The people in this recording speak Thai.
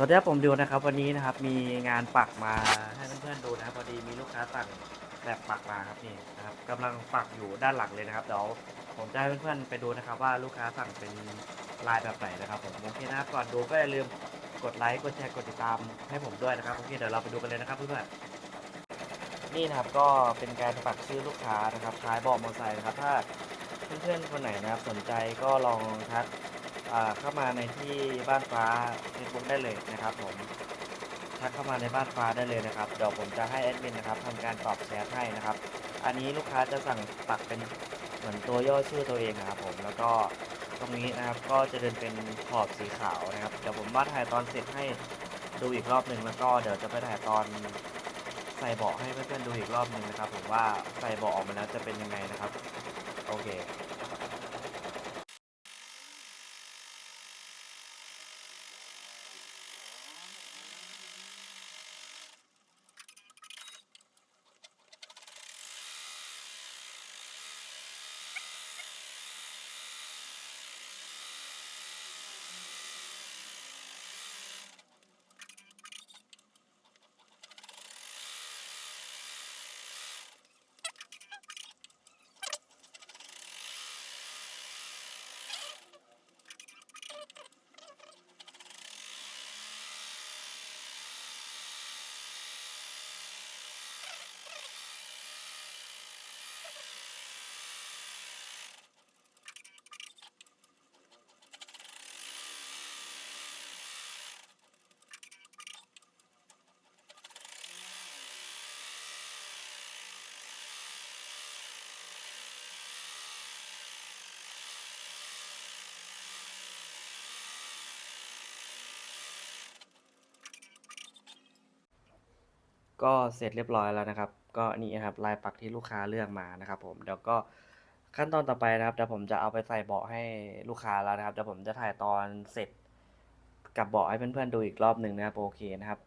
สวัสดีครับผมดิวนะครับ วันนี้นะครับมีงานปักมาให้เพื่อนๆดูนะครับพอดีมีลูกค้าสั่งแบบปักมาครับนี่นะครับกำลังปักอยู่ด้านหลังเลยนะครับเดี๋ยวผมจะให้เพื่อนๆไปดูนะครับ ว่าลูกค้าสั่งเป็นลายแบบไหนนะครับผมโอเคนะครับก่อนดูก็อย่าลืมกดไลค์กดแชร์กดติดตามให้ผมด้วยนะครับโอเคเดี๋ยวเราไปดูกันเลยนะครับเพื่อนๆนี่นะครับก็เป็นการปักชื่อลูกค้านะครับคล้ายบอกมอเตอร์ไซค์นะครับถ้าเพื่อนๆคนไหนนะครับสนใจก็ลองทัก เข้ามาในที่บ้านฟ้า Facebook ได้เลยนะครับผมทักเข้ามาในบ้านฟ้าได้เลยนะครับเดี๋ยวผมจะให้แอดมินนะครับทำการตอบแชทให้นะครับ อันนี้ลูกค้าจะสั่งปักเป็นเหมือนตัวย่อชื่อตัวเองนะครับผมแล้วก็ตรงนี้นะครับก็จะเดินเป็นขอบสีขาวนะครับเดี๋ยวผมมาดถ่ายตอนเสร็จให้ดูอีกรอบหนึ่งแล้วก็เดี๋ยวจะไปถ่ายตอนใส่เบาะให้เพื่อนๆดูอีกรอบหนึ่งนะครับ ผมว่าใส่เบาะออกมาแล้วจะเป็นยังไงนะครับ โอเค ก็เสร็จเรียบร้อยแล้วนะครับ ก็นี่นะครับลายปักที่ลูกค้าเลือกมานะครับผมเดี๋ยวก็ขั้นตอนต่อไปนะครับเดี๋ยวผมจะเอาไปใส่เบาะให้ลูกค้าแล้วนะครับเดี๋ยวผมจะถ่ายตอนเสร็จกับเบาะให้เพื่อนๆดูอีกรอบหนึ่งนะครับโอเคนะครับ